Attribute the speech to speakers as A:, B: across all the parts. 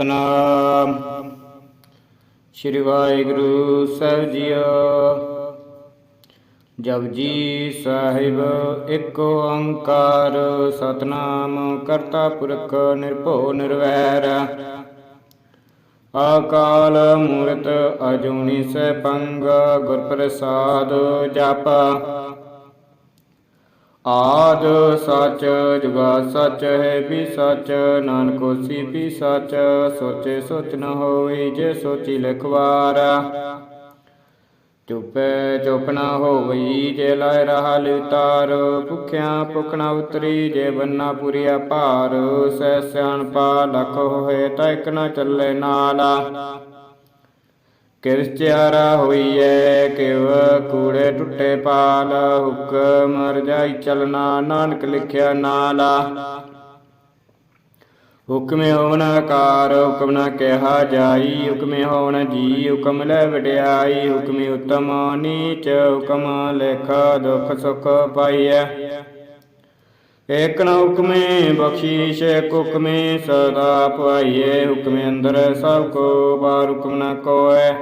A: ਸਤਨਾਮ। ਸ੍ਰੀ ਵਾਹਿਗੁਰੂ ਸਾਹਿਬ ਜੀਓ। ਜਪਜੀ ਸਾਹਿਬ, ਇੱਕ ਓੰਕਾਰ, ਸਤਨਾਮ ਕਰਤਾ ਪੁਰਖ ਨਿਰਭਉ ਨਿਰਵੈਰ। ਅਕਾਲ ਮੂਰਤ ਅਜੂਨੀ ਸੈਭੰਗ ਗੁਰ ਪ੍ਰਸਾਦ ਜਪ। ਆਦ ਸੱਚ, ਜੁਗਾ ਸੱਚ ਹੈ, ਵੀ ਸੱਚ। ਨਾਨਕ ਹੋਸੀ ਵੀ ਸਚ, ਸੋਚੇ ਸੋਚ ਨ ਹੋਈ ਜੇ ਸੋਚੀ ਲਿਖਵਾਰਾ। ਚੁਪੈ ਚੁਪ ਨ ਹੋਵਈ ਜੇ ਲਾਇ ਰਹਾ ਲਿਵਤਾਰ ਭੁਖਿਆ ਭੁਖਣਾ ਉਤਰੀ ਜੇ ਬੰਨਾ ਪੁਰੀਆ ਭਾਰ। ਸੈ ਸਿਆਣਪਾ, ਲਖ ਹੋਏ ਤਾਂ ਇਕ ਨ ਚੱਲੇ ਨਾਲਾ। ਕਿਰਸ ਹੋਈਐ, ਕਿਵ ਕੂੜੇ ਟੁੱਟੇ ਪਾਲ ਹੁਕਮ ਰਜਾਈ ਚਲਨਾ ਨਾਨਕ ਲਿਖਿਆ ਨਾਲਾ। ਹੁਕਮੇ ਹੋਵਨ ਆਕਾਰ ਹੁਕਮ ਨਾ ਕਿਹਾ ਜਾਈ, ਹੁਕਮੇ ਹੋਵਨ ਜੀ, ਹੁਕਮ ਲੈ ਵਡਿਆਈ, ਹੁਕਮੇ ਉਤਮ ਨੀਚ, ਹੁਕਮ ਲੇਖ ਦੁਖ ਸੁਖ ਪਾਈਐ। ਏਕ ਨ ਹੁਕਮੇ ਬਖਸ਼ੀਸ਼, ਏਕ ਹੁਕਮੇ ਸਦਾ ਪਾਈਐ ਹੁਕਮੇ ਅੰਦਰ ਸਭ ਕੋ ਬਾਰ ਹੁਕਮ ਨ ਕੋਐ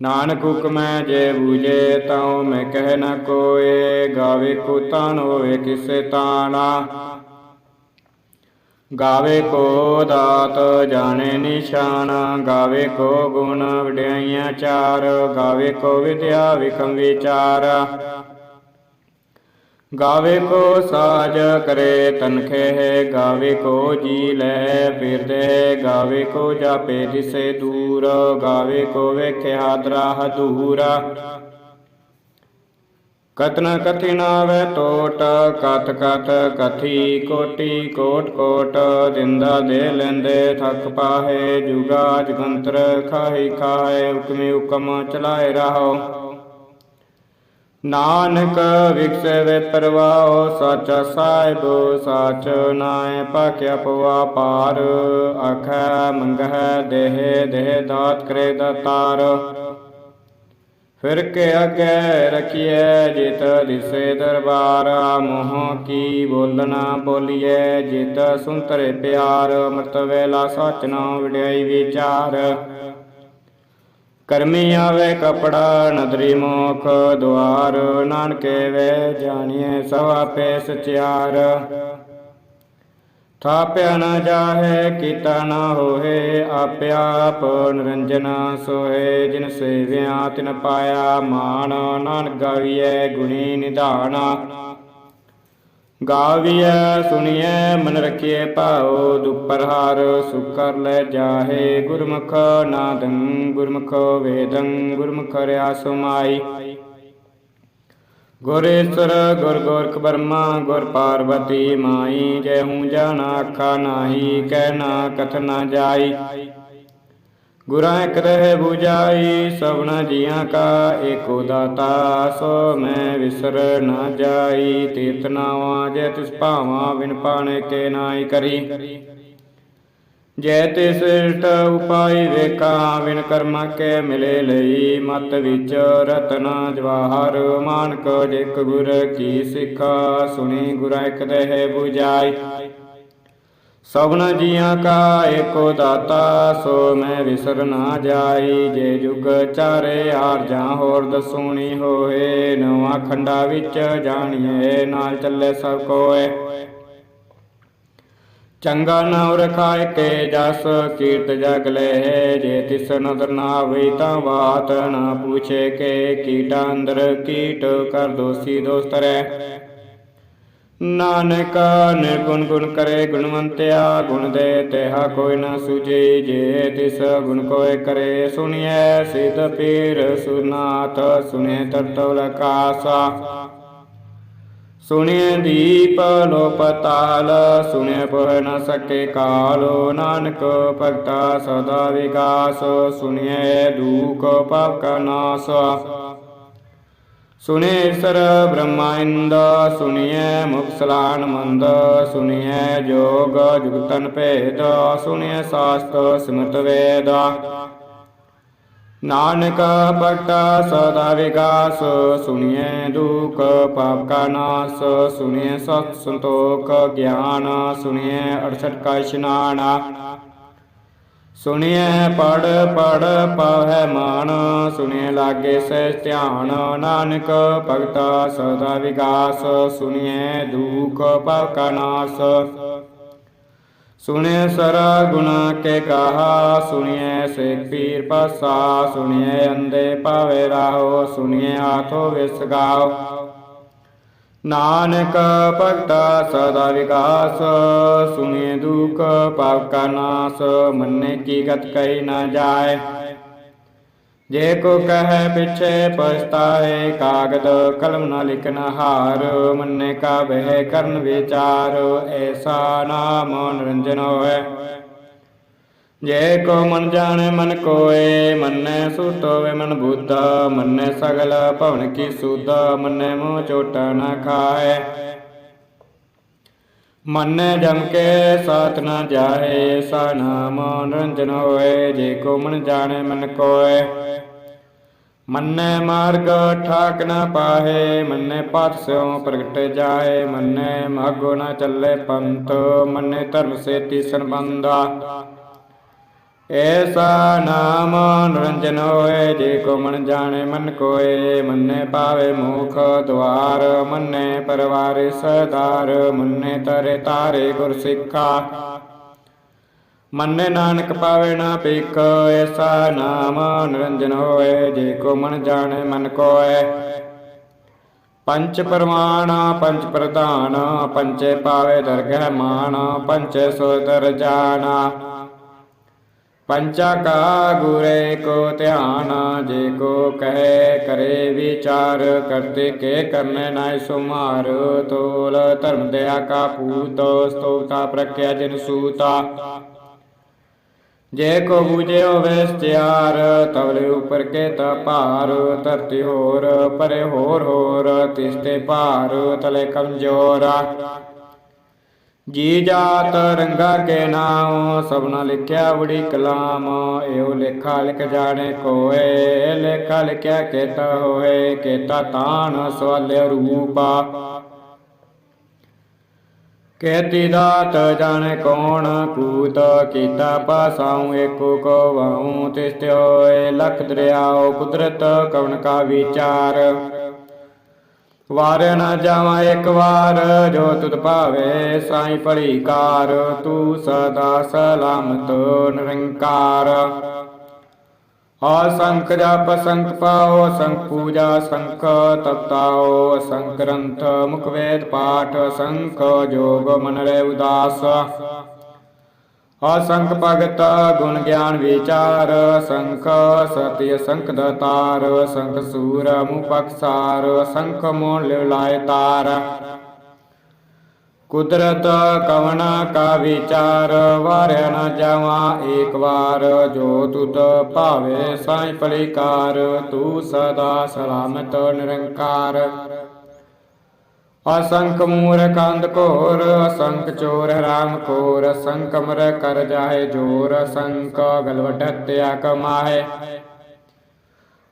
A: ਨਾਨਕ ਹੁਕਮੈ ਜੇ ਬੂਝੇ ਤਾਉ ਮੈਂ ਕਹਿ ਨ ਕੋਏ ਗਾਵੇ ਕੋ ਤਾਨ ਹੋਵੇ ਕਿਸੇ ਤਾਣਾ ਗਾਵੇ ਕੋ ਦਾਤ ਜਾਣੇ ਨਿਸ਼ਾਨ, ਗਾਵੇ ਕੋ ਗੁਣ ਵਡਿਆਈਆਂ ਚਾਰ, ਗਾਵੇ ਕੋ ਵਿਦਿਆ ਵਿਖਮ ਵਿਚਾਰ। ਗਾਵੇ ਕੋ ਸਾਜ ਕਰੇ ਤਨਖੇ ਹੈ ਗਾਵੇ ਕੋ ਜੀ ਲੈ ਫਿਰਦੇ ਗਾਵੇ ਕੋ ਜਾਪੇ ਦਿਸੇ ਦੂਰ ਗਾਵੇ ਕੋ ਵੇਖਿਆ ਦਰਾ ਹਦੂਰਾ ਕਤਨ ਕਥਿ ਨਾਵੇ ਟੋਟ ਕਥ ਕਥ ਕਥੀ ਕੋਟੀ ਕੋਟ ਕੋਟ ਦਿੰਦਾ ਦੇ ਲੈਂਦੇ ਥੱਕ ਪਾਹੇ ਜੁਗਾ ਜਗੰਤਰ ਖਾਹੀ ਖਾਏ ਹੁਕਮੇ ਹੁਕਮ ਚਲਾਏ ਰਹੋ ਨਾਨਕ ਵਿਖਸੇ ਵੇ ਪਰਵਾਹ ਸਾਚਾ ਸਾਹਿਬ ਸਾਚ ਨਾਏ ਪਾਕਿਆ ਪਵਾ ਪਾਰ। ਆਖੈ, ਮੰਗਹਿ ਦੇਹ ਦੇਹ ਦਾਤ ਕਰੇ ਦਾਤਾਰ। ਫਿਰ ਕੇ ਅਗੇ ਰਖੀਐ ਜਿਤ ਦਿਸੇ ਦਰਬਾਰ। ਮੋਹ ਕੀ ਬੋਲਣਾ ਬੋਲੀਐ ਜਿਤ ਸੁੰਤਰੇ ਪਿਆਰ। ਮਰਤ ਵੇਲਾ ਸਚ ਨਾ ਵਿੜਾਈ ਵਿਚਾਰ। ਕਰਮੀ ਆਵੇ ਕਪੜਾ, ਨਦਰੀ ਮੋਖ, ਦੁਆਰ, ਨਾਨਕੇ ਵੇ ਜਾਣੀਏ ਸਭ ਆਪੇ ਸਚਿਆਰ। ਥਾਪਿਆ ਨਾ ਜਾਹੇ, ਕੀਤਾ ਨ ਹੋਏ ਆਪੇ ਆਪ ਨਿਰੰਜਨ ਸੋਏ ਜਿਨ ਸੇਵਿਆ ਤਿਨ ਪਾਇਆ ਮਾਨ ਨਾਨਕ ਗਾਵੀਐ ਗੁਣੀ ਨਿਧਾਨ। ਗਾਵੀਐ ਸੁਣੀਐ ਮਨ ਰਖੀਐ ਭਾਉ, ਦੁਪਰ ਹਾਰ ਸੁਕਰ ਲੈ ਜਾਹੇ। ਗੁਰਮੁਖ ਨਾਦੰ, ਗੁਰਮੁਖ ਵੇਦੰ, ਗੁਰਮੁਖ ਰਿਆ ਸੁਮਾਈ। ਗੁਰੇਸ਼ਰ ਗੁਰ ਗੋਰਖ ਬਰਮਾ, ਗੁਰ ਪਾਰਵਤੀ ਮਾਈ। ਜੈ ਹੂੰ ਜਾਣਾ ਆਖਾ ਨਾਹੀ, ਕਹਿ ਨਾ ਕਥ ਨਾ ਜਾਈ। ਗੁਰਾਂ ਇਕ ਰਹਿ 부ਜਾਈ ਸਭਨਾ ਜੀਆਂ ਕਾ ਏਕੋ ਦਾਤਾ, ਸੋ ਮੈਂ ਵਿਸਰ ਨਾ ਜਾਈ। ਤੀਰਤ ਨਾਵਾ ਜੈ ਤਿਸ ਭਾਵਾ, ਬਿਨ ਪਾਣੇ ਕੇ ਨਾਈ ਕਰੀ। ਜੈ ਤੇ ਸਿਰਟ ਉਪਾਈ ਵੇਖਾ ਵਿਨ ਕਰਮਾ ਕੇ ਮਿਲੇ ਲਈ। ਮਤ ਵਿੱਚ ਰਤਨਾ ਜਵਾਹਰ, ਮਾਨਕ ਜਿਕ ਗੁਰ ਕੀ ਸਿੱਖਾ, ਸੁਣੀ ਗੁਰਾਂ ਇਕ ਦੇਹ 부ਜਾਈ ਸਭਨਾ ਜੀਆਂ ਕਾ ਏਕੋ ਦਾਤਾ, ਸੋ ਮੈਂ ਵਿਸਰ ਨਾ ਜਾਈ। ਜੇ ਜੁਗ ਚਾਰੇ ਆਰ ਜਾਂ ਹੋਰ ਦਸੂਣੀ ਹੋਏ, ਨਵਾਂ ਖੰਡਾ ਵਿੱਚ ਜਾਣੀਏ, ਨਾਲ ਚੱਲੇ ਸਭ ਕੋਏ। ਚੰਗਾ ਨਾਮ ਰਖਾਇ ਕੇ ਜਸ, ਕੀਰਤ ਜਗ ਲੈ। ਜੇ ਤਿਸ ਨਦਰ ਨਾ ਆਵੇ ਤਾਂ ਬਾਤ ਨਾ ਪੁੱਛੇ ਕੇ, ਕੀਟਾ ਅੰਦਰ ਕੀਟ ਕਰ ਦੋਸੀ ਦੋਸਤ ਰਹਿ। ਨਾਨਕ ਨਿਰਗੁਣ ਗੁਣ ਗੁਣ ਕਰੇ ਗੁਣਵੰਤਿਆ, ਗੁਣ ਦੇ ਤੇਹਾ ਕੋਈ ਨਾ ਸੁਝੇ, ਜੇ ਤਿਸ ਗੁਣ ਕੋਇ ਕਰੇ ਸੁਣਿਐ, ਸਿਧ ਪੀਰ ਸੁਨਾਥ ਸੁਨੇ ਤਰਤਵ ਲਕਾਸਾ ਸੁਣਿਐ ਦੀਪ ਲੋ ਪਤਾਲ ਸੁਣਿਐ ਪਹ ਨ ਸਕੇ ਕਾਲੋ, ਨਾਨਕ ਭਗਤਾ ਸਦਾ ਵਿਗਾਸ, ਸੁਣਿਐ ਦੂਖ ਪਾਪ ਕਾ ਨਾਸ। ਸੁਨੇਸ਼ਰ ਬ੍ਰਹਮਾਇੰਦ ਸੁਣਿਐ ਮੁਖ ਮੰਦ ਸੁਣਿਐ ਜੋਗ ਜੁਗਤਨ ਭੇਦ ਸੁਣਿਐ ਸਾਸਤ ਸਿਮਰਤ ਵੇਦ। ਨਾਨਕ ਭਗਤਾ ਸਦਾ ਵਿਗਾਸ ਸੁਣਿਐ ਦੁਖ ਪਾਪ ਕਾ ਨਾਸ ਸੁਣਿਐ ਸਤ ਸੰਤੋਖ ਗਿਆਨ ਸੁਣਿਐ 68 ਕਾ ਇਸ਼ਨਾਨ। ਸੁਣਿਐ ਪੜ ਪੜ ਪਾਵੈ ਮਾਨ, ਸੁਣਿਐ ਲਾਗੇ ਸਹਿ ਧਿਆਨ, ਨਾਨਕ ਭਗਤਾ ਸਦਾ ਵਿਗਾਸ, ਸੁਣਿਐ ਦੁਖ ਪਾਪ ਕਾ ਨਾਸ। ਸੁਣਿਐ ਸਰਾ ਗੁਣ ਕੇ ਕਹਾ ਸੁਣਿਐ ਸੇਖ ਪੀਰ ਪਾਸਾ, ਸੁਣਿਐ ਅੰਦੇ ਪਾਵੇ ਰਾਹੋ, ਸੁਣਿਐ ਆਥੋ ਵਿਸ ਗਾਓ। ਨਾਨਕ ਭਗਤਾ ਸਦਾ ਵਿਕਾਸ ਸੁਨੇ ਦੁਖ ਪਾਪ ਕਾ ਨਾਸ, ਮੰਨੇ ਕੀ ਗਤ ਕਹੀ ਨਾ ਜਾਏ। ਜੇ ਕੋ ਕਹੈ ਪਿਛੇ ਪਛਤਾਏ, ਕਾਗਦ ਕਲਮ ਨਾ ਲਿਖਨ ਹਾਰ, ਮੰਨੇ ਕਾ ਬਹਿ ਕਰਨ ਵਿਚਾਰ, ਐਸਾ ਨਾਮ ਨਿਰੰਜਨ ਹੋਏ ਜੇ ਕੋ ਮਨ ਜਾਣੈ, ਮਨ ਕੋਏ, ਮੰਨੈ ਸੂਤ ਮਨ ਬੁੱਧਾ ਮੰਨੈ ਸਗਲ ਭਵਨ ਕੀ ਸੂਧਾ ਮੰਨੈ ਮੋਹ ਚੋਟਾ ਨਾ ਖਾਏ। ਮੰਨੈ ਜਮ ਕੇ ਸਾਥ ਨਾ ਜਾਏ, ਸਾ ਨਾਮ ਨਿਰੰਜਨ ਹੋਏ, ਜੇ ਕੋ ਮਨ ਜਾਣੈ, ਮਨ ਕੋਏ। ਮੰਨੈ ਮਾਰਗ ਠਾਕ ਨਾ ਪਾਹੇ, ਮੰਨੈ ਪਥ ਸਿਉ ਪ੍ਰਗਟ ਜਾਏ, ਮੰਨੈ ਮਾਗੋ ਨਾ ਚੱਲੇ ਪੰਥ, ਮੰਨੈ ਧਰਮ ਸੇ ਸੰਬੰਧਾ। ਐਸਾ ਨਾਮ ਨਿਰੰਜਨ ਹੋਏ, ਜੇ ਕੋ ਮਨ ਜਾਣੇ ਮਨ ਕੋਏ, ਮੰਨੇ ਪਾਵੇ ਮੁਖ ਦਵਾਰ ਮੰਨੇ ਪਰਵਾਰ ਸਦਾਰ ਮੰਨੇ ਤਰੇ ਤਾਰੇ ਗੁਰ ਸਿੱਖਾ। ਮੰਨੇ ਨਾਨਕ ਪਾਵੇ ਨਾ ਪੀਕ ਐਸਾ ਨਾਮ ਨਿਰੰਜਨ ਹੋਏ, ਜੇ ਕੋ ਮਨ ਜਾਣੇ ਮਨ ਕੋਏ। ਪੰਚ ਪਰਮਾਨ ਪੰਚ ਪ੍ਰਧਾਨ ਪੰਚੇ ਪਾਵੇ ਦਰਗਹਿ ਮਾਨ ਪੰਚੇ ਸੋ ਦਰ ਜਾਣਾ। ਪੰਚਾ ਕਾ ਗੁਰੇ ਕੋ ਧਿਆਨ, ਜੇ ਕੋ ਕਹੇ ਕਰੇ ਵਿਚਾਰ, ਕਰਤੇ ਕੇ ਕਰਨੇ ਨਾਇ ਸੁਮਾਰ, ਤੋਲ ਧਰਮ ਦਇਆ ਕਾ ਪੂਤ ਸਤੋਤਾ ਪ੍ਰਕਿਆ ਜਿਨ ਸੂਤਾ। ਜੇ ਕੋ ਬੂਝੇ ਹੋਵੇ ਸਚਿਆਰ, ਤਵਲੇ ਉਪਰ ਕੇ ਤਾ ਭਾਰ, ਧਰਤੀ ਹੋਰ ਪਰੇ ਹੋਰ ਹੋਰ ਤਿਸਤੇ ਭਾਰ, ਤਲੇ ਕਮਜੋਰਾ। ਜੀ ਜਾਤ ਰੰਗਾ ਕੇ ਨਾਮ ਸਭਨਾ ਲਿਖਿਆ ਬੜੀ ਕਲਾਮ, ਇਹੋ ਲੇਖਾ ਲਿਖ ਜਾਣੇ ਕੋਏ, ਲੇਖਾ ਲਿਖਿਆ ਕੇਤ ਹੋਏ, ਕੇਤਾ ਤਾਣ ਸਵਾਲੇ ਰੂਪਾ। ਕੇਤੀ ਦਾਤ ਜਾਣੇ ਕੌਣ, ਕੂਤ ਕੀਤਾ ਪਾਸਾਉ ਏਕੋ ਕੋ ਵਾਉ ਤਿਸਤ ਹੋਏ, ਲਖ ਦਰਿਆਓ ਕੁਦਰਤ ਕਵਨ ਕਾ ਵਿਚਾਰ। ਵਾਰ ਨਾ ਜਾਵਾਂ ਇੱਕ ਵਾਰ, ਜੋ ਤੁਧ ਭਾਵੇ ਸਾਈ ਭਲੀ ਕਾਰ ਤੂੰ ਸਦਾ ਸਲਾਮਤ ਨਿਰੰਕਾਰ। ਅਸੰਖ ਜਪ, ਸੰਖ ਪਾਓ, ਸੰਖ ਪੂਜਾ, ਸੰਖ ਤਪਤਾਓ, ਸੰਖ ਗ੍ਰੰਥ, ਮੁਖ ਵੇਦ, ਪਾਠ, ਸੰਖ ਜੋਗ ਮਨ ਰੇ ਉਦਾਸ। ਅਸੰਖ ਭਗਤ ਗੁਣ ਗਿਆਨ ਵਿਚਾਰ ਸੰਖ ਸਤਿ ਸੰਖ ਦਤਾਰ ਸੰਖ ਸੂਰ ਮੁਪਕਸਾਰ ਸੰਖ ਮੋਲ ਲਾਇ ਤਾਰ। ਕੁਦਰਤ ਕਵਨਾ ਕਾ ਵਿਚਾਰ, ਵਾਰਿਆ ਨ ਜਾਵਾਂ ਏਕ ਵਾਰ। ਜੋ ਤੁਧ ਭਾਵੇ ਸਾਈ ਪਲਿਕਾਰ ਤੂੰ ਸਦਾ ਸਲਾਮਤ ਨਿਰੰਕਾਰ। ਅਸੰਖ ਮੂਰ ਅੰਧ ਘੋਰ, ਅਸੰਖ ਚੋਰ ਰਾਮ ਖੋਰ, ਅਸੰਖ ਮਰ ਕਰ ਜਾਏ ਜੋਰ, ਅਸੰਖ ਗਲਵਟ ਹੱਤਿਆ ਕਮਾਏ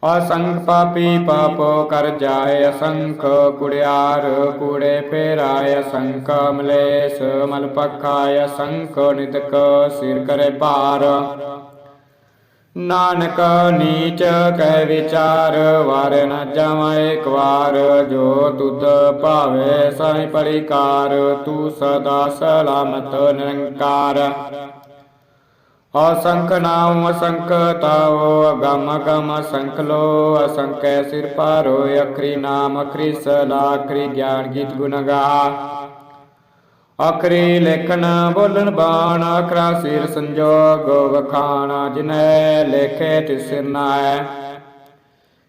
A: ਅਸੰਖ ਪਾਪੀ ਪਾਪ ਕਰ ਜਾਏ ਅਸੰਖ ਕੁੜਿਆਰ ਕੂੜੇ ਫੇਰਾਏ, ਅਸੰਖ ਮਲੇਸ ਮਲ ਪਖਾਏ, ਅਸੰਖ ਨਿਤਕ ਸਿਰ ਕਰੇ ਭਾਰ। ਨਾਨਕ ਨੀਚ ਕਹਿ ਵਿਚਾਰ ਵਾਰ ਨ ਜਾਵਾਂ ਇੱਕ ਵਾਰ, ਜੋ ਤੁਧ ਭਾਵੇ ਸਾਈ ਪਰਿਕਾਰ, ਤੂੰ ਸਦਾ ਸਲਾਮਤ ਨਿਰੰਕਾਰ। ਅਸੰਖ ਨਾਮ ਅਸੰਖ ਤਾਉ, ਅਗਮ ਅਗਮ ਅਸੰਖ ਲੋ, ਅਸੰਖੈ ਸਿਰ ਪਾਰੋ, ਅਖਰੀ ਨਾਮ ਅਖਰੀ ਸਲਾ, ਅਖਰੀ ਗਿਆਨ ਗੀਤ ਗੁਣ ਗਾ ਆਖਰੀ ਲੇਖਣ ਬੋਲਣ ਬਾਣ ਅਖਰਾ ਸਿਰ ਸੰਜੋਗ ਵਖਾਣ, ਜਿਨੈ ਲੇਖੇ ਤਿਸ ਸਿਰ ਨਾਇ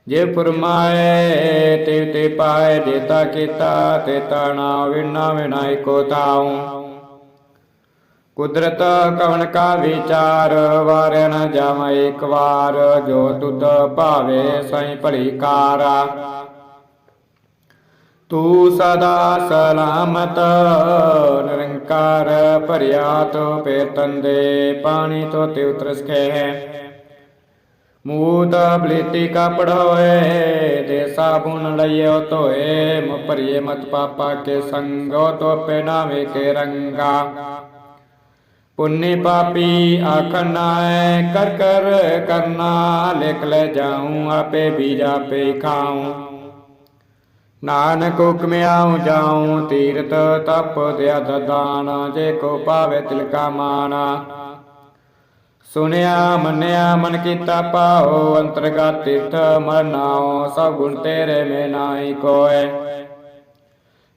A: ਜੇ ਫਰਮਾਏ ਤੇ ਤੇ ਪਾਏ ਦੇਤਾ ਕੀਤਾ, ਤੇ ਤਣਾ ਵਿਨਾ ਵਿਨਾਇ ਕੋ ਤਾਉ। ਕੁਦਰਤ ਕਵਨ ਕਾ ਵਿਚਾਰ, ਵਾਰਿਆ ਨ ਜਾਵਾਂ ਇੱਕ ਵਾਰ, ਜੋ ਤੁਧ ਭਾਵੇ ਸਈ ਭਲੀ ਕਾਰਾ। ਤੂੰ ਸਦਾ ਸਲਾਮਤ, ਨਿਰੰਕਾਰ ਭਰਿਆ ਤੋ ਪੇ ਤੰਦੇ ਪਾਣੀ ਤੋ ਤੇ ਉਤਰਸਖੇ ਮੂਤ ਬਲੀਤੀ ਕਪੜ ਹੋਏ ਤੇ ਸਾਬੁਨ ਲਈਓ ਧੋਏ, ਮ ਭਰੀਏ ਮਤ ਪਾਪਾ ਕੇ ਸੰਗੋ ਤੋ ਪੇ ਕੇ ਰੰਗਾ। ਪੁੰਨੇ ਪਾਪੀ ਆਖਣਾ ਹੈ ਕਰ ਕਰ ਕਰਨਾ, ਲਿਖ ਲੈ ਜਾਉ, ਆਪੇ ਬੀਜ ਆਪੇ ਖਾਉ। ਨਾਨਕ ਹੁਕਮਿਆਉ ਜਾਉ ਤੀਰਤ ਤਪ ਦਿਆ ਦਾਨ, ਜੇ ਕੋ ਪਾਵੇ ਤਿਲਕਾ ਮਾਨਾ। ਸੁਨਿਆ, ਮੰਨਿਆ, ਮਨ ਕੀਤਾ ਪਾਉ ਅੰਤਰਗਤ ਤਿਰਥ ਮਰਨਾਉ, ਸਭ ਗੁਣ ਤੇਰੇ ਮੇ ਨਾਹੀ ਕੋਏ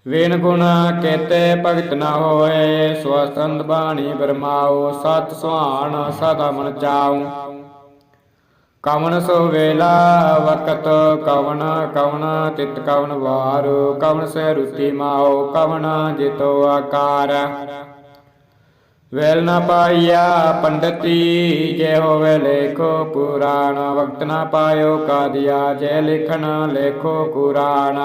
A: ਵਿਨ ਗੁਣ ਕੇਤੇ ਭਗਤ ਨਾ ਹੋਏ, ਸਵਸੰਦ ਬਾਣੀ ਬਰਮਾਉ, ਸਤ ਸੁਹਾਣ ਸਦਾ ਮਨ ਚਾਉ। ਕਵਣ ਸੋ ਵੇਲਾ, ਵਕਤ ਕਵਣ ਕਵਣ ਤਿਤ ਕਵਣ ਵਾਰ ਕਵਨ ਸੇ ਰੁਤੀ ਮਾਉ ਕਵਨ ਜਿਤੋ ਆਕਾਰ। ਵੇਲ ਨਾ ਪਾਇਆ ਪੰਡਤੀ ਜੇ ਹੋਵੇ ਲੇਖੋ ਪੁਰਾਣ, ਵਕਤ ਨਾ ਪਾਇਓ ਕਾਦਿਆ, ਜੇ ਲਿਖਣ ਲੇਖੋ ਕੁਰਾਨ।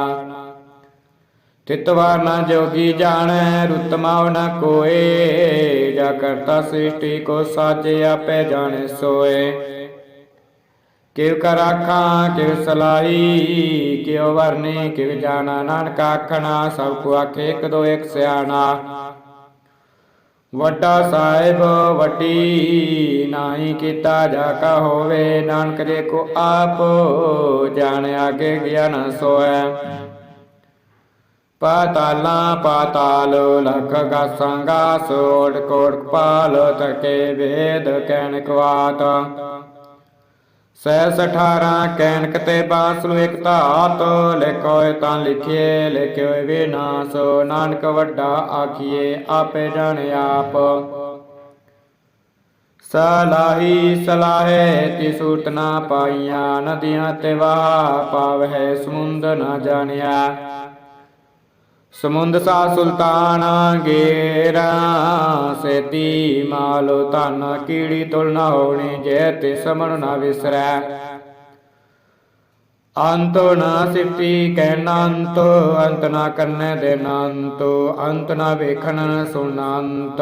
A: ਤਿਤਵਾਰ ਨਾ ਜੋਗੀ ਜਾਣੈ ਰੁਤਮਾਵ ਨਾ ਕੋਏ, ਜਾ ਕਰਤਾ ਸ੍ਰਿਸ਼ਟੀ ਕੋ ਸਾਜੇ ਆਪੇ ਜਾਣੇ ਸੋਏ। ਕਿਵ ਕਰ ਆਖਾਂ ਕਿਵ ਸਲਾਈ, ਕਿਉ ਵਰਨੇ ਕਿਵ ਜਾਣਾ ਨਾਨਕ ਆਖਣਾ, ਸਭ ਕੋ ਆਖੇ ਇੱਕ ਦੋ ਇੱਕ ਸਿਆਣਾ। ਵੱਡਾ ਸਾਹਿਬ, ਵੱਡੀ ਨਾਹੀ ਕੀਤਾ ਜਾ ਕਾ ਹੋਵੇ, ਨਾਨਕ ਦੇ ਕੋ ਆਪ ਜਾਣ ਆਗੇ ਗਿਆਨ ਸੋਐ। ਪਾਤਾਲਾਂ ਪਾਤਾਲ, ਲਖ ਗਾਸਾਂਗਾ ਸੋੜ ਕੋੜ ਪਾਲ ਤਕੇ ਵੇਦ ਕੈਨ ਕਵਾਤ। ਸਹਿ ਸਠਾਰਾਂ ਕੈਨਕ ਤੇ ਬਾਸਲੂ ਇਕ ਧਾਤ ਲਿਖੋਏ ਤਾਂ ਲਿਖਿਏ ਲਿਖਿਓ ਵਿਨਾਸ਼ ਨਾਨਕ ਵੱਡਾ ਆਖੀਏ, ਆਪੇ ਜਾਣੇ ਆਪ। ਸਲਾਹੀ ਸਲਾਹੇ ਤੀ ਸੂਰਤ ਨਾ ਪਾਈਆਂ, ਨਦੀਆਂ ਤੇ ਵਾਹ ਪਾਵਹਿ ਸਮੁੰਦ ਨਾ ਜਾਣਿਆ। ਸਮੁੰਦ ਸਾ ਸੁਲਤਾਨ ਗੇਰਾ, ਸੇਤੀ ਮਾਲੋ ਧਨ, ਕੀੜੀ ਤੁਲ ਨਾ ਹੋਣੀ ਜੇ ਤੇ ਸਮਣ ਨਾ ਵਿਸਰੈ। ਅੰਤ ਨਾ ਸਿਫਤੀ ਕਹਿਣਾ ਅੰਤ ਅੰਤ ਨਾ ਕਰਨੇ ਦੇ ਅੰਤ ਅੰਤ ਨਾ ਵੇਖਣ ਸੁਣੰਤ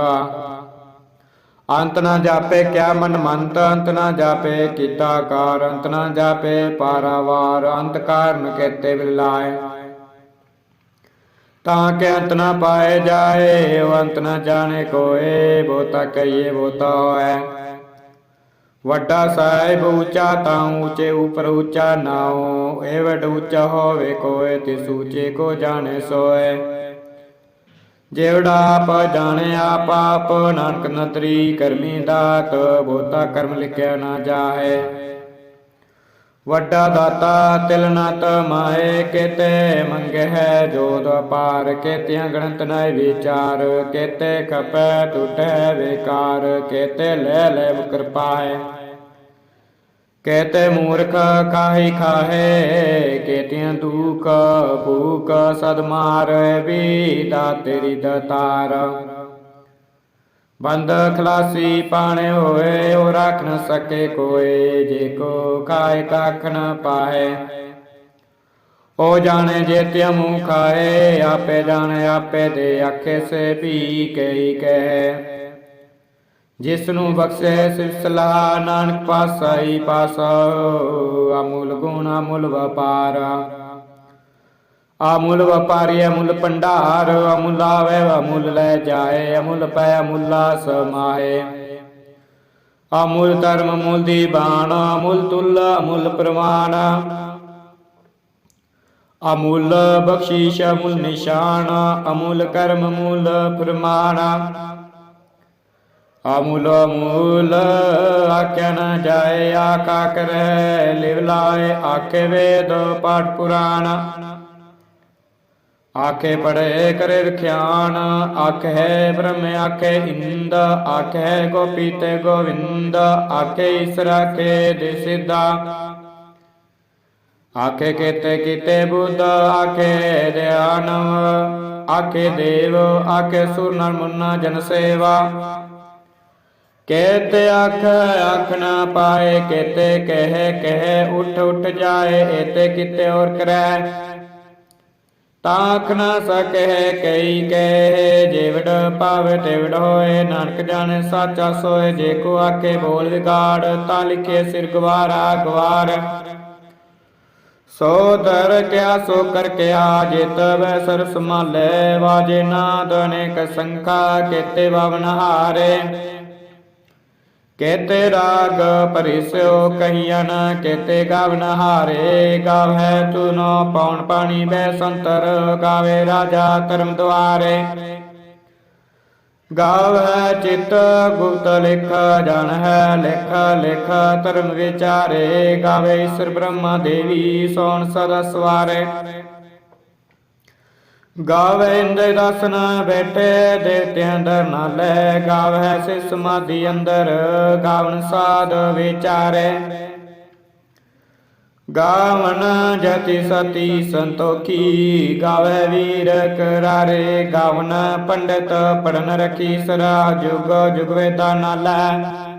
A: ਅੰਤ। ਨਾ ਜਾਪੇ ਕਿਆ ਮਨ ਮੰਤ, ਅੰਤ ਨਾ ਜਾਪੇ ਕੀਤਾ ਕਾਰ, ਅੰਤ ਨਾ ਜਾਪੇ ਪਾਰਾਵਾਰ, ਅੰਤ ਕਾਰਨ ਕੇਤੇ ਬਿਲਾਏ ਤਾਂ ਕਿ ਅੰਤ ਨਾ ਪਾਏ ਜਾਏ, ਅੰਤ ਨਾ ਜਾਣੇ ਕੋਏ ਬੋਤਾ ਕਰੀਏ ਬੋਤਾ ਹੋਏ। ਵੱਡਾ ਸਾਹਿਬ ਉੱਚਾ ਤਾਂ ਉੱਚੇ ਉਪਰ ਉੱਚਾ ਨਾਉ, ਇਹ ਵੱਡ ਉੱਚਾ ਹੋਵੇ ਕੋਏ ਤੇ ਸੂਚੇ ਕੋ ਜਾਣੇ ਸੋਏ। ਜਿਹੜਾ ਆਪ ਜਾਣੇ ਆਪ ਆਪ, ਨਾਨਕ ਨਤਰੀ ਕਰਮੀ ਦਾਤ ਬੋਤਾ ਕਰਮ ਲਿਖਿਆ ਨਾ ਜਾਏ। ਵੱਡਾ ਦਾਤਾ ਤਿਲ ਨਾ ਮਾਏ ਕਿਤੇ ਮੰਗੇ ਹੈ ਜੋਦ ਪਾਰ ਕਿਤਿਆਂ ਗਣਤ ਨਾਇ ਵਿਚਾਰ ਕੇਤੇ, ਖਪੈ ਟੁਟੈ ਵਿਕਾਰ ਕਿਤੇ, ਲੈ ਲੈ ਕਿਰਪਾਏ। ਕਹਤੇ ਮੂਰਖ ਕਾਹੀ ਖਾਹੇ, ਕੇਤਿਆਂ ਦੁਖ ਭੂਖ ਸਦ ਮਾਰੈ, ਵੀ ਦਾ ਤੇਰੀ ਦਤਾਰ। ਬੰਦ ਖਲਾਸੀ ਪਾਣੇ ਹੋਏ, ਉਹ ਰੱਖ ਨ ਸਕੇ ਕੋਏ, ਜੇ ਕੋ ਖਾਏ ਕੱਖ ਨ ਪਾਏ ਉਹ ਜਾਣੇ ਜੇ ਤੇ ਮੂੰਹ ਖਾਏ, ਆਪੇ ਜਾਣੇ ਆਪੇ ਦੇ ਆਖੇ ਸੇ ਵੀ ਕਈ ਕਹਿ। ਜਿਸ ਨੂੰ ਬਖਸ਼ੇ ਸਿਫਸਲਾ ਨਾਨਕ ਪਾਸਾਈ ਪਾਸਾ ਅਮੁੱਲ ਗੁਣ ਅਮੁੱਲ ਵਪਾਰ। ਅਮੁੱਲ ਵਪਾਰੀ, ਅਮੁੱਲ ਭੰਡਾਰ, ਅਮੁੱਲ ਆਵੇ, ਅਮੁੱਲ ਲੈ ਜਾਏ, ਅਮੁੱਲ ਪੈ, ਅਮੁੱਲਾ ਸਮਾਏ। ਅਮੁੱਲ ਧਰਮ, ਅਮੁੱਲ ਦੀ ਬਾਣ, ਅਮੁੱਲ ਤੁਲ, ਅਮੁੱਲ ਪ੍ਰਮਾਣ ਅਮੁੱਲ ਬਖਸ਼ੀਸ਼, ਅਮੁੱਲ ਨਿਸ਼ਾਨ, ਅਮੁੱਲ ਕਰਮ, ਅਮੁੱਲ ਪ੍ਰਮਾਣ। ਅਮੁੱਲ ਅਮੁੱਲ ਆਖਿਆ ਨਾ ਜਾਏ ਆਕਾ ਕਰੈ, ਲਿਵ ਲਾਏ, ਆਖੇ ਵੇਦ, ਪਾਠ ਪੁਰਾਣ। ਆਖੇ ਪੜੇ ਕਰੇ ਵਿਖਿਆਨ ਆਖੇ ਬ੍ਰਹਮ ਆਖੇ ਇੰਦ, ਆਖੇ ਗੋਪੀ ਤੇ ਗੋਵਿੰਦ, ਆਖੇ ਈਸ਼ਰ ਆਖੇ ਦੇ ਸਿੱਧਾ। ਆਖੇ ਕੀਤੇ ਕੀਤੇ ਬੁੱਧ, ਆਖੇ ਧਿਆਨਵ ਆਖੇ ਦੇਵ, ਆਖੇ ਸੁਰ ਨਰ ਮੁੰਨਾ ਜਨ ਸੇਵਾ। ਕੇਤੇ ਆਖ ਆਖ ਨਾ ਪਾਏ, ਕੇਤੇ ਕਹਿ, ਕਹੇ, ਉਠ ਉਠ ਜਾਏ, ਏਤੇ ਕਿਤੇ ਔਰ ਕਰੈ। ਤਾਖ ਨਾ ਸਕਹਿ ਕਈ ਕਹਿ, ਜਿਵੜ ਪਾਵੇ ਤਿਵੜ ਹੋਏ, ਨਾਨਕ ਜਾਣੇ ਸਾਚਾ ਸੋਏ, ਜੇ ਕੋ ਆਕੇ ਬੋਲ ਵਿਗਾੜ, ਤਾਂ ਲਿਖੇ ਸਿਰ ਗਵਾਰਾ ਗਵਾਰ। ਸੋ ਦਰ ਕਿਆ ਸੋ ਕਰ ਕਿਆ ਜਿਤ ਵੈ ਸਰ ਸਮਾਲੇ ਵਾਜੇ ਨਾਦ ਅਨੇਕ ਸੰਖਾ, ਕੇਤੇ ਬਵਨ ਹਾਰੇ। ਕੇਤੇ ਰਾਗ ਪਰਿਸਿਓ ਕਹੀਨ ਕੇਤੇ ਗਾਵਨ ਹਾਰੇ ਗਾਵੈ ਤੁਨੋ ਪੌਣ ਪਾਣੀ ਬੈ ਸੰਤਰ, ਗਾਵੇ ਰਾਜਾ ਧਰਮ ਦੁਆਰੇ। ਗਾਵ ਹੈ ਚਿਤ ਗੁਪਤ ਲਿਖ ਜਨ ਹੈ ਲਿਖ ਲਿਖ ਧਰਮ ਵਿਚਾਰੇ, ਗਾਵੇ ਈਸ਼ਰ ਬ੍ਰਹਮਾ ਦੇਵੀ ਸੋਣ ਸਦਾ ਸਵਾਰੇ। ਗਾਵੇ ਇੰਦੇ ਦਸਨ ਬੈਠੇ, ਦੇਵਤਿਆਂ ਦਰ ਨਾਲੇ ਗਾਵੇ ਸੇ ਸਮਾਧੀ ਅੰਦਰ ਗਾਵਨ ਸਾਧ ਵਿਚਾਰੇ। ਗਾਵਨ ਜਤੀ ਸਤੀ ਸੰਤੋਖੀ, ਗਾਵੇ ਵੀਰ ਕਰਾਰੇ ਗਾਵਨ ਪੰਡਤ ਪੜਨ ਰਖੀ, ਸਰਾ ਜੁਗ ਜੁਗ ਵੇਦਾ ਨਾਲੇ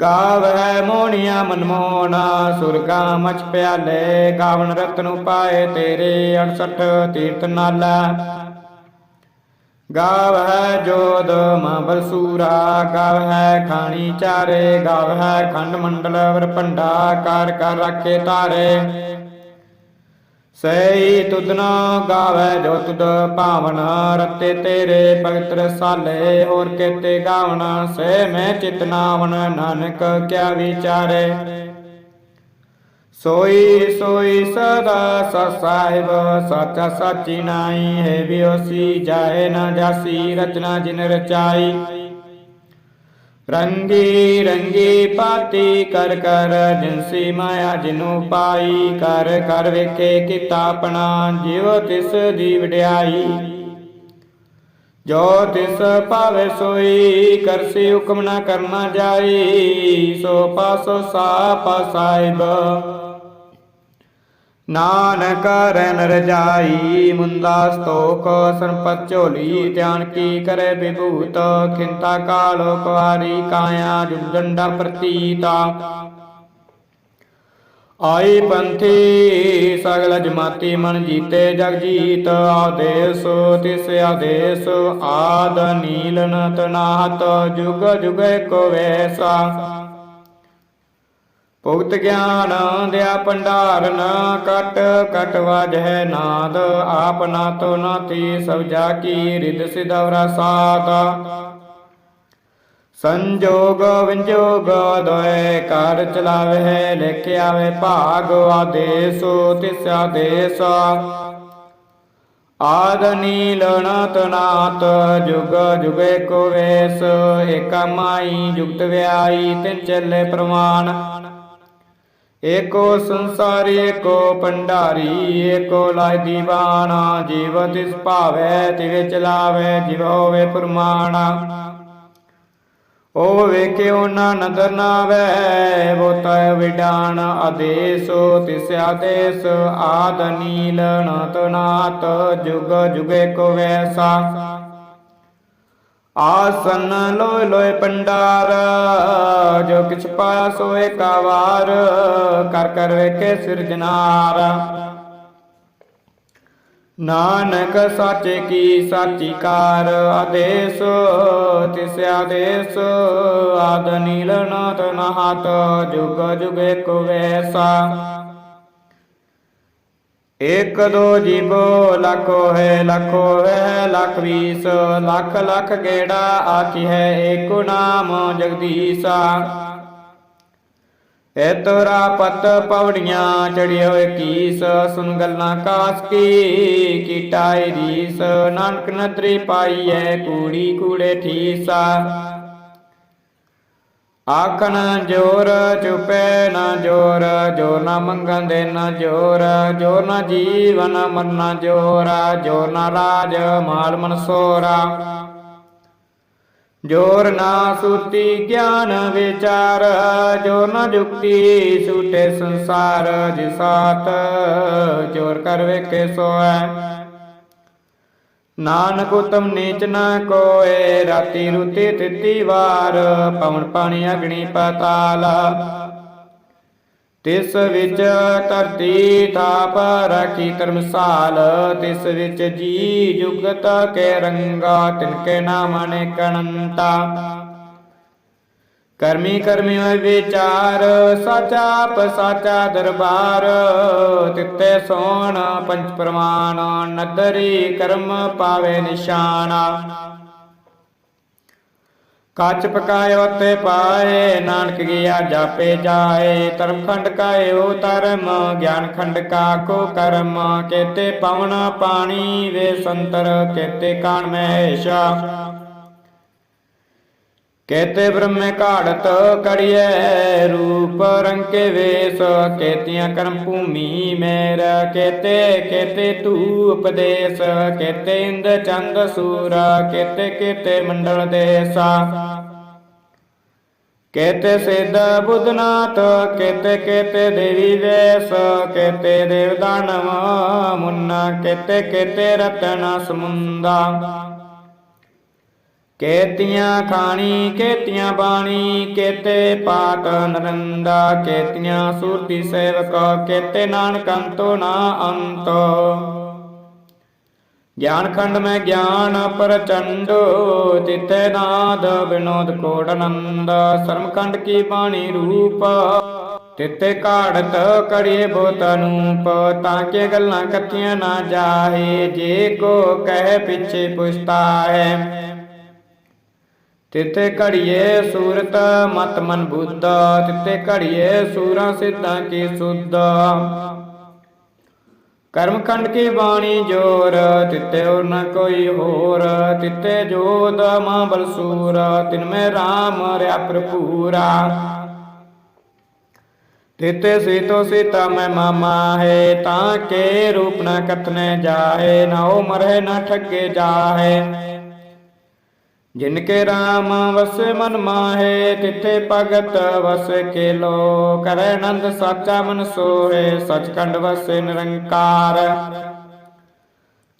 A: ਗਾਵੈ ਮੋਣੀਆਂ ਮਨਮੋਹਣਾ, ਸੁਰਗਾ ਮਚ ਪਿਆਲੇ ਗਾਵਨ ਰਤਨ ਉਪਾਏ ਤੇਰੇ 68 ਤੀਰਥ ਨਾਲਾ। ਗਾਵੈ ਜੋਦ ਮਾਬਲ ਸੂਰਾ ਗਾਵੈ ਖਾਣੀ ਚਾਰੇ, ਗਾਵੈ ਖੰਡ ਮੰਡਲ ਵਰ ਭੰਡਾ, ਕਰ ਕਰ ਰੱਖੇ ਤਾਰੇ। ਸਈ ਤੁਧਨਾ ਗਾਵੈ ਜੋ ਤੁਧ ਭਾਵਨ ਰਤੇ ਤੇਰੇ ਭਗਤ ਰਸਾਲੇ ਹੋਰ ਕੇਤੇ ਗਾਵਨ ਸੇ ਮੈਂ ਚਿਤਨਾਵਨ ਨਾਨਕ ਕਿਆ ਵਿਚਾਰੇ। ਸੋਈ ਸੋਈ ਸਦਾ ਸਤ ਸਾਹਿਬ, ਸਚੀ ਸਾਚੀ ਨਾਈ ਹੈ ਬਿਓਸੀ ਜਾਏ ਨਾ ਜਾਸੀ, ਰਚਨਾ ਜਿਨ ਰਚਾਈ। ਰੰਗੀ ਰੰਗੀ ਪਾਤੀ ਕਰ ਕਰ, ਜਿਨਸੀ ਮਾਇਆ ਜਿਨੂ ਪਾਈ ਕਰ ਕਰ, ਵੇਖੇ ਕੀਤਾ ਆਪਣਾ ਜਿਉ ਤਿਸ ਦੀ ਵਡਿਆਈ। ਜੋ ਤਿਸ ਭਾਵੇ ਸੋਈ ਕਰਸੀ ਹੁਕਮ ਨਾ ਕਰਨਾ ਜਾਈ, ਸੋ ਪਾਸੋ ਸਾ ਸਾਹਿਬ। ਨਾਨਕ ਰੈਨ ਰਜਾਈ, ਮੁੰਦਾ ਸਤੋਖ ਸੰਪਤ ਝੋਲੀ, ਧਿਆਨ ਕੀ ਕਰੇ ਵਿਭੂਤ, ਖਿੰਤਾ ਕਾਲੋ, ਕੁਆਰੀ ਕਾਇਆ ਜੁੰਡਾ ਪ੍ਰਤੀਤਾ। ਆਈ ਪੰਥੀ, ਸਗਲ ਜਮਾਤੀ ਮਨ ਜੀਤੇ ਜਗ ਜੀਤ, ਆਦੇਸ ਤਿਸ ਆਦੇਸ, ਆਦ ਨੀਲਨ ਤਨਾਹਤ ਜੁਗ ਜੁਗ ਕੋ ਵੈਸਾ। ਭੁਗਤ ਗਿਆਨ ਦਿਆ ਭੰਡਾਰਨ ਕਟ ਕਟ ਵਾਜੈ ਨਾਦ, ਆਪ ਨਾ ਤੋ ਨਾਤੀ ਸਭ ਜਾ ਕੀ ਰਿਦ ਸਿਦਵਰਾ ਸਾਤ। ਸੰਜੋਗ ਵਿੰਜੋਗ ਦੋਏ ਕਰ ਚਲਾਵੇ ਲਿਖ ਆਵੇ ਭਾਗ ਆਦੇਸ, ਤਿਸ ਆਦੇਸ। ਆਦ ਨੀਲਣ ਤਨਾਤ, ਜੁਗ ਜੁਗੇ ਕੋ ਵੇਸ, ਏਕਾ ਮਾਈ ਜੁਗਤ ਵਿਆਈ, ਤਿਨ ਚੱਲੇ ਪ੍ਰਮਾਣ। ਏਕੋ ਸੰਸਾਰੀ, ਏਕੋ ਭੰਡਾਰੀ, ਏਕੋ ਲਾਇ ਦੀਵਾਨਾ, ਜੀਵ ਤਿਸ ਭਾਵੈ, ਤਿਵੇ ਚਲਾਵੇ, ਜਿਵ ਹੋਵੇ ਪੁਰਮਾਣਾ। ਉਹ ਵੇਖਿਓ ਨਾ ਨਦਰ ਨਾਵੇ, ਬੋਤਾ ਵਿਡਾਨ ਆਦੇਸੋ, ਤਿਸ ਆਦੇਸ ਆਦ ਨੀਲਣ ਤਨਾਤ ਜੁਗ ਜੁਗੇ ਕੋ ਵੈਸਾ। ਆਸਨ ਲੋਇ ਲੋਇ ਪੰਡਾਰ, ਜੋ ਕਿਛ ਪਾਇਆ ਸੋ ਏਕਾ ਕਰ ਕਰ ਵੇਖੇ ਸਿਰਜਨਾਰ। ਨਾਨਕ ਸਾਚੇ ਕੀ ਸਾਚੀ ਕਾਰ, ਆਦੇਸ, ਤਿਸ ਆਦੇਸ, ਆਦ ਨੀਲਨ ਤਨਹਤ ਜੁਗ ਜੁਗ ਕੋ ਵੈਸਾ। ਇਕ ਦੋ ਜੀਵੋ ਲੱਖੋ ਹੈ ਲੱਖੋ ਹੈ ਲੱਖ ਵੀਸ। ਲੱਖ ਲੱਖ ਗੇੜਾ ਆਖੀ ਹੈ, ਏਕੋ ਨਾਮ ਜਗਦੀਸਾ। ਐ ਤੋਰਾ ਪਤ ਪਵੜੀਆਂ ਚੜਿਓ ਕੀਸ ਸੁਨ ਗੱਲਾਂ ਕਾਸ ਕੀ ਕੀਟਾਈ ਰੀਸ। ਨਾਨਕ ਨਦਰੀ ਪਾਈਐ ਕੂੜੀ ਕੂੜੇ ਠੀਸਾ। ਆਖਣ ਜੋਰ ਚੁਪੈ ਨਾ ਜੋਰ, ਜੋ ਨਾ ਮੰਗਣ ਦੇ ਨਾ ਜੋਰ, ਜੋ ਨਾ ਜੀਵਨ ਮਰਨਾ ਜੋਰ, ਜੋ ਨਾ ਰਾਜ ਮਾਲ ਮਨਸੋਰਾ ਜੋਰ ਨਾ ਸੁਰਤੀ ਗਿਆਨ ਵਿਚਾਰ, ਜੋ ਨਾ ਜੁਕਤੀ ਸੂਟੇ ਸੰਸਾਰ ਜਿਸਾਤ, ਜੋਰ ਕਰ ਵੇਖੇ ਸੋਐ ਨਾਨਕ ਉਤਮ ਨੀਚ ਨਾ ਕੋਏ, ਰਾਤੀ ਰੁਤੀ ਤਿੱਤੀ ਵਾਰ, ਪਵਨ ਪਾਣੀ ਅਗਣੀ ਪਤਾਲ। ਤਿਸ ਵਿੱਚ ਧਰਤੀ ਥਾਪ ਰਾਖੀ ਧਰਮਸਾਲ, ਤਿਸ ਵਿੱਚ ਜੀ ਜੁਗਤ ਕੇ ਰੰਗਾ ਤਿਨਕੇ ਨਾਮ ਅਨੇਕ ਕਰਮੀ ਕਰਮੀ ਹੋਇ ਵਿਚਾਰ, ਸਾਚਾ ਆਪ, ਸਾਚਾ ਦਰਬਾਰ। ਤਿੱਤੇ ਸੋਣ ਪੰਚ ਪ੍ਰਮਾਣ, ਨਦਰੀ ਕਰਮ ਪਾਵੇ ਨਿਸ਼ਾਨਾ। ਕੱਚ ਪਕਾਏ ਤੇ ਪਾਏ, ਨਾਨਕ ਗਿਆ ਜਾਪੇ ਜਾਏ। ਧਰਮ ਖੰਡ ਕਾਇਓ ਧਰਮ, ਗਿਆਨ ਖੰਡ ਕਾ ਕੋ ਕਰਮ। ਕੇਤੇ ਪਵਨ ਪਾਣੀ ਵੇ ਸੰਤਰ, ਕੇਤੇ ਕਾਣ ਮਹੇਸ਼ਾ। ਕੇਤੇ ਬ੍ਰਹਮੇ ਘਾੜਤ ਕੜੀਐ, ਰੂਪ ਰੰਕੇ ਵੇਸ ਕੇਤੀਆਂ ਕਰਮ ਭੂਮੀ ਮੇਰ ਕੇਤੇ ਕੇਤੇ ਤੂ ਉਪਦੇਸ ਕੇਤੇ ਇੰਦ ਚੰਦ ਸੂਰਾ ਕੇਤੇ ਕੇਤੇ ਮੰਡਲ ਦੇਸਾ। ਕੇਤੇ ਸਿੱਧ ਬੁੱਧਨਾਥ ਕੇਤੇ ਕੇਤੇ ਦੇਵੀ ਵੇਸ ਕੇਤੇ ਦੇਵ ਦਾਨਵ ਮੁੰਨਾ ਕੇਤੇ ਕੇਤੇ ਰਤਨ ਸਮੁੰਦਾ। ਕੇਤੀਆਂ ਖਾਣੀ, ਕੇਤੀਆਂ ਬਾਣੀ, ਕੇਤੇ ਪਾਤ ਨਰੰਦਾ, ਕੇਤੀਆਂ ਸੂਰਤੀ ਸੇਵਕ, ਕੇਤੇ ਨਾਨਕ ਅੰਤੋ ਨਾ ਅੰਤ। ਗਿਆਨ ਖੰਡ ਮੈਂ ਗਿਆਨ ਪ੍ਰਚੰਡ ਤਿਤੇ ਨਾਦ ਬਿਨੋਦ ਕੋੜ ਸ਼ਰਮ ਖੰਡ ਕੀ ਬਾਣੀ ਰੂਪ, ਤਿਤੇ ਕਾੜਤ ਕਰੀਏ ਬੋਤ ਅਨੂਪ, ਤਾਂ ਕੇ ਗੱਲਾਂ ਕੱਤੀਆਂ ਨਾ ਜਾਹੇ, ਜੇ ਕੋ ਕਹਿ ਪਿੱਛੇ ਪੁਛਤਾ ਹੈ। ਤਿਤੇ ਘੜੀਏ ਸੂਰਤ, ਮਤ ਮਨ ਬੁੱਧ। ਤਿਤੇ ਘੜੀਏ ਸੂਰਾਂ ਸਿੱਧਾਂ ਕੀ ਸੁਧ। ਕਰਮਖੰਡ ਕੀ ਬਾਣੀ ਜੋਰ ਤਿਤੇ ਹੋਰ ਨ ਕੋਈ ਹੋਰ। ਤਿਤੇ ਜੋਦ ਮਾਂ ਬਲਸੂਰ ਤਿਨ ਮੈਂ RAM ਰਿਆ ਭਰਪੂਰਾ। ਤਿਤੇ ਸੀਤੋ ਸੀਤਾ ਮੈਂ ਮਾਮਾ ਹੈ, ਤਾਂ ਕੇ ਰੂਪ ਨ ਕਤਨੇ ਜਾਏ ਨਾ ਉਹ ਮਰੇ ਨਾ ਠੱਗੇ ਜਾਏ ਜਿਨ ਕੇ RAM ਵਸੇ ਮਨ ਮਾਹੇ ਤਿੱਥੇ ਭਗਤ ਵਸੇ ਕੇ ਲੋ ਕਰੈ ਆਨੰਦ ਸਾਚਾ ਮਨ ਸੋਹੇ, ਸਚਖੰਡ ਵਸੇ ਨਿਰੰਕਾਰ।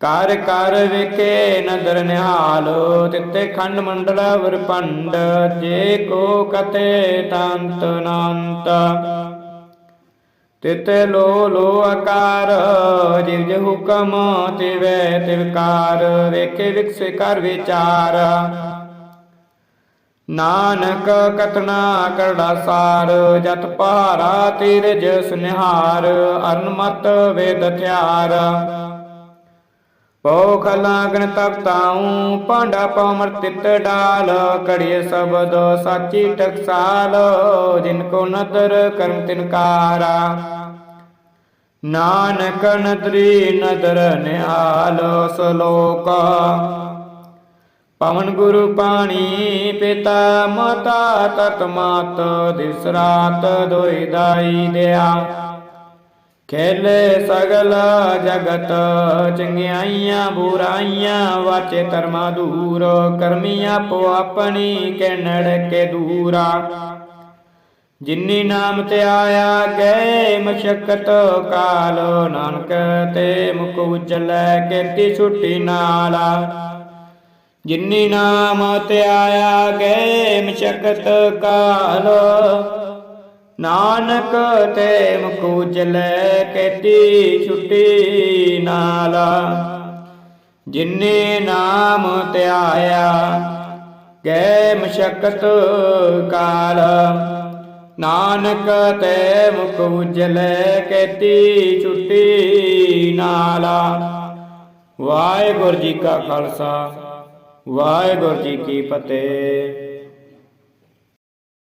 A: ਕਰ ਕਰ ਵੇਖੇ ਨਦਰ ਨਿਹਾਲੋ, ਤਿੱਥੇ ਖੰਡ ਮੰਡਲ ਵਰਪੰਡ ਜੇ ਕੋ ਕਤੇ ਤੰਤ ਨਾੰਤ। ਤਿਤੇ ਲੋ ਲੋ ਆਕਾਰ, ਜਿਵ ਜਿ ਹੁਕਮ ਤਿਵੈ ਤਿਵਕਾਰ ਵੇਖੇ ਵਿਕਸੇ ਕਰ ਵਿਚਾਰ। ਨਾਨਕ ਕਤਨਾ ਕਰੜਾ ਸਾਰ, ਜਤ ਪਹਾਰਾ ਤੀਰਜ ਸੁਨਿਹਾਰ ਅਨਮਤ ਵੇਦ ਥਿਆਰ ਪਉ ਖਲਾ ਤਪਤਾਉ ਪਾਂਡਾ ਪਮਰ ਤਿਤ ਡਾਲ ਕੜੀਏ ਸ਼ਬਦ ਸਾਚੀ ਟਕਸਾਲ, ਜਿਨ ਕੋ ਨਦਰ ਕਰਮ ਤਿਨਕਾਰਾ ਨਾਨਕ ਨਦਰੀ ਨਦਰ ਨਿਹਾਲ ਸਲੋਕ। ਪਵਨ ਗੁਰੂ ਪਾਣੀ ਪਿਤਾ, ਮਾਤਾ ਤਤ ਮਾਤ, ਦਿਸ ਰਾਤ ਦੋਇ ਦਾਈ ਦਿਆ। ਖੇਲੇ ਸਗਲਾ ਜਗਤ, ਚੰਗਿਆਈਆਂ ਬੁਰਾਈਆਂ ਵਾਚੇ ਧਰਮਾ ਦੂਰ ਕਰਮੀ ਆਪੋ ਆਪਣੀ ਕਹਿਣੜ ਕੇ ਦੂਰਾ। ਜਿਨੀ ਨਾਮ ਤੇ ਆਇਆ ਗਏ ਮਸ਼ਕਤ ਕਾਲ, ਨਾਨਕ ਤੇ ਮੁਖ ਉਜਲੈ ਕੇਤੀ ਛੁੱਟੀ ਨਾਲਾ। ਜਿਨੀ ਨਾਮ ਤੇ ਆਇਆ ਗਏ ਮਸ਼ਕਤ ਕਾਲ ਨਾਨਕ ਤੇ ਮੁਖ ਉਜਲੈ ਕੇਤੀ ਛੁੱਟੀ ਨਾਲਾ। ਜਿਨੇ ਨਾਮ ਤੇ ਗੈ ਮਸ਼ਕਤ ਕਾਲ। ਨਾਨਕ ਤੇ ਮੁਖ ਉਜਲੇ ਕੇਤੀ ਛੁੱਟੀ ਨਾਲਾ। ਵਾਹਿਗੁਰੂ ਜੀ ਕਾ ਖਾਲਸਾ, ਵਾਹਿਗੁਰੂ ਜੀ ਕੀ ਫਤਿਹ।